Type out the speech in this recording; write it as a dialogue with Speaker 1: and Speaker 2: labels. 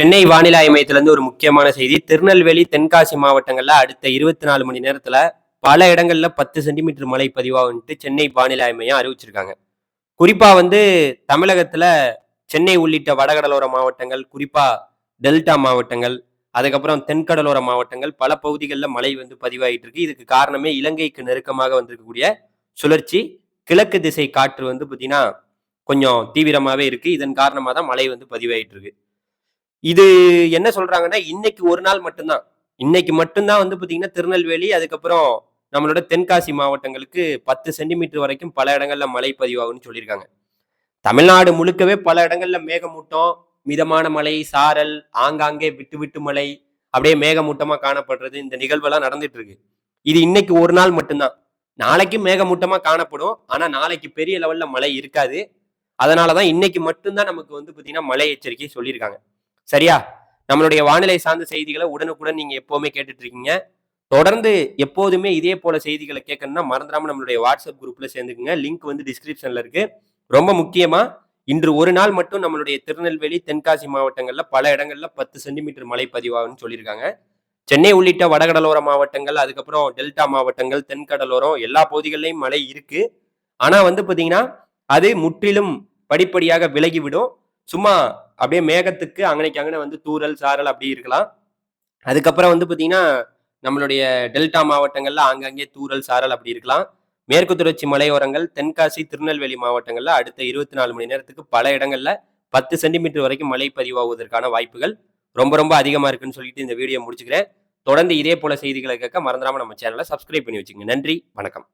Speaker 1: சென்னை வானிலை மையத்திலிருந்து ஒரு முக்கியமான செய்தி. திருநெல்வேலி தென்காசி மாவட்டங்கள்ல அடுத்த இருபத்தி நாலு மணி நேரத்துல பல இடங்கள்ல பத்து சென்டிமீட்டர் மழை பதிவாகுன்ட்டு சென்னை வானிலை மையம் அறிவிச்சிருக்காங்க. குறிப்பா வந்து தமிழகத்துல சென்னை உள்ளிட்ட வடகடலோர மாவட்டங்கள் குறிப்பா டெல்டா மாவட்டங்கள் அதுக்கப்புறம் தென்கடலோர மாவட்டங்கள் பல பகுதிகளில் மழை வந்து பதிவாகிட்டு இருக்கு. இதுக்கு காரணமே இலங்கைக்கு நெருக்கமாக வந்திருக்கக்கூடிய சுழற்சி. கிழக்கு திசை காற்று வந்து பார்த்தீங்கன்னா கொஞ்சம் தீவிரமாகவே இருக்கு. இதன் காரணமாக தான் மழை வந்து பதிவாயிட்டு இருக்கு. இது என்ன சொல்றாங்கன்னா இன்னைக்கு ஒரு நாள் மட்டும்தான். இன்னைக்கு மட்டும்தான் வந்து பார்த்தீங்கன்னா திருநெல்வேலி அதுக்கப்புறம் நம்மளோட தென்காசி மாவட்டங்களுக்கு பத்து சென்டிமீட்டர் வரைக்கும் பல இடங்கள்ல மழை பதிவாகும்னு சொல்லியிருக்காங்க. தமிழ்நாடு முழுக்கவே பல இடங்கள்ல மேகமூட்டம் மிதமான மழை சாரல் ஆங்காங்கே விட்டு விட்டு மழை அப்படியே மேகமூட்டமா காணப்படுறது இந்த நிகழ்வெல்லாம் நடந்துட்டு இருக்கு இது இன்னைக்கு ஒரு நாள் மட்டும்தான். நாளைக்கு மேகமூட்டமா காணப்படும். ஆனா நாளைக்கு பெரிய லெவல்ல மழை இருக்காது. அதனாலதான் இன்னைக்கு மட்டும்தான் நமக்கு வந்து பாத்தீங்கன்னா மழை எச்சரிக்கை சொல்லியிருக்காங்க. சரியா? நம்மளுடைய வானிலை சார்ந்த செய்திகளை உடனுக்குடன் நீங்க எப்பவுமே கேட்டுட்டு இருக்கீங்க தொடர்ந்து எப்போதுமே இதே போல செய்திகளை கேட்கணும்னா மறந்துடாம நம்மளுடைய வாட்ஸ்அப் குரூப்ல சேர்ந்துக்குங்க. லிங்க் வந்து டிஸ்கிரிப்ஷன்ல இருக்கு. ரொம்ப முக்கியமா இன்று ஒரு நாள் மட்டும் நம்மளுடைய திருநெல்வேலி தென்காசி மாவட்டங்கள்ல பல இடங்கள்ல பத்து சென்டிமீட்டர் மழை பதிவாகும்னு சொல்லியிருக்காங்க. சென்னை உள்ளிட்ட வடகடலோர மாவட்டங்கள் அதுக்கப்புறம் டெல்டா மாவட்டங்கள் தென்கடலோரம் எல்லா பகுதிகளிலையும் மழை இருக்கு. ஆனா வந்து பாத்தீங்கன்னா அது முற்றிலும் படிப்படியாக விலகிவிடும். சும்மா அப்படியே மேகத்துக்கு அங்கனைக்கு அங்கனை வந்து தூரல் சாரல் அப்படி இருக்கலாம். அதுக்கப்புறம் வந்து பார்த்தீங்கன்னா நம்மளுடைய டெல்டா மாவட்டங்கள்ல ஆங்காங்கே தூரல் சாரல் அப்படி இருக்கலாம். மேற்கு தொடர்ச்சி மலையோரங்கள் தென்காசி திருநெல்வேலி மாவட்டங்கள்ல அடுத்த இருபத்தி நாலு மணி நேரத்துக்கு பல இடங்கள்ல பத்து சென்டிமீட்டர் வரைக்கும் மழை பதிவாகுவதற்கான வாய்ப்புகள் ரொம்ப ரொம்ப அதிகமா இருக்குன்னு சொல்லிட்டு இந்த வீடியோ முடிச்சுக்கிறேன். தொடர்ந்து இதே போல செய்திகளை கேட்க மறந்துடாம நம்ம சேனலை சப்ஸ்கிரைப் பண்ணி வச்சுங்க நன்றி வணக்கம்.